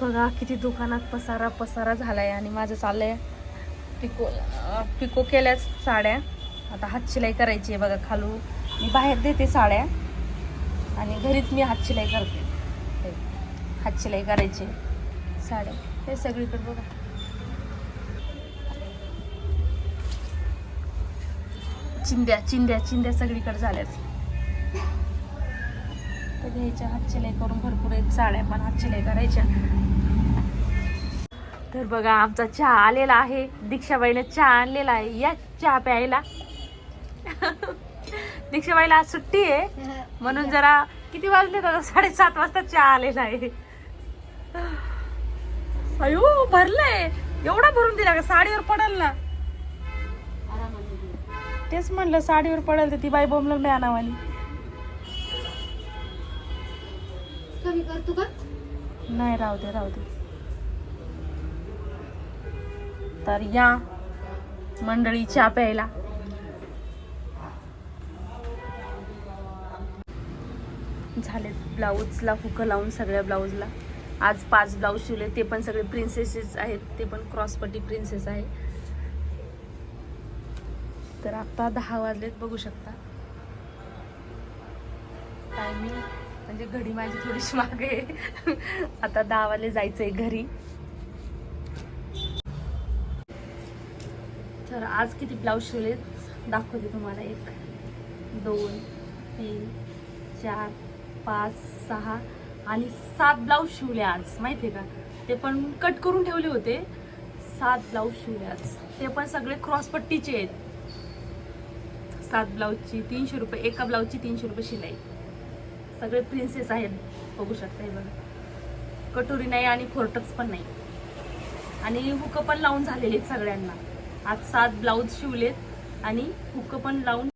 बघा किती दुकानात पसारा पसारा झालाय आणि माझं चाललंय पिको पिको केल्याच साड्या. आता हात शिलाई करायची आहे बघा खालू. मी बाहेर देते साड्या आणि घरीच मी हात शिलाई करते. हात शिलाई करायची आहे. साड्या हे सगळीकडे बघा. चिंद्या चिंद्या चिंद्या सगळीकडे झाल्यात. तर घ्यायच्या हात शिलाई करून भरपूर एक साड्या पण हात शिलाई करायच्या. तर बघा आमचा चहा आलेला आहे. दीक्षाबाईने चहा आणलेला आहे. या चहा प्यायला. दीक्षाबाईला आज सुट्टी आहे. म्हणून जरा किती वाजले दादा साडेसात वाजता चहा आलेला आहे. अयो भरलंय. एवढा भरून दिला का? साडीवर पडल ना. तेच म्हणलं साडीवर पडेल तर ती बाई बोंबलं नाही आणावाली कमी करतो का? नाही राहू दे राहू दे. तर या मंडळी चहा प्यायला. झाले ब्लाऊजला हुक लावून सगळ्या ब्लाऊजला. आज पाच ब्लाऊज शिवले ते पण सगळे प्रिन्सेसेस आहेत ते पण क्रॉसपट्टी प्रिन्सेस आहे तर आता दहा वाजलेत बघू शकता. टायमिंग म्हणजे घडी माझी थोडीशी मागे आहे. आता दहा वाले जायचंय घरी. तर आज किती ब्लाऊज शिवले? दाखवते तुम्हाला एक दोन तीन चार पाच सहा आणि सात ब्लाऊज शिवले आज. माहिती आहे का? ते पण कट करून ठेवले होते. सात ब्लाऊज शिवले आज. ते पण सगळे क्रॉसपट्टीचे आहेत. सात ब्लाऊजची तीनशे रुपये एका ब्लाऊजची तीनशे रुपये शिलाई. सगळे प्रिन्सेस आहेत. बघू शकता हे बघा. कटोरी नाही आणि फोरटक्स पण नाही. आणि हुक पण लावून झालेले आहेत सगळ्यांना. आज सात ब्लाऊज शिवलेत आणि हुक पण लावून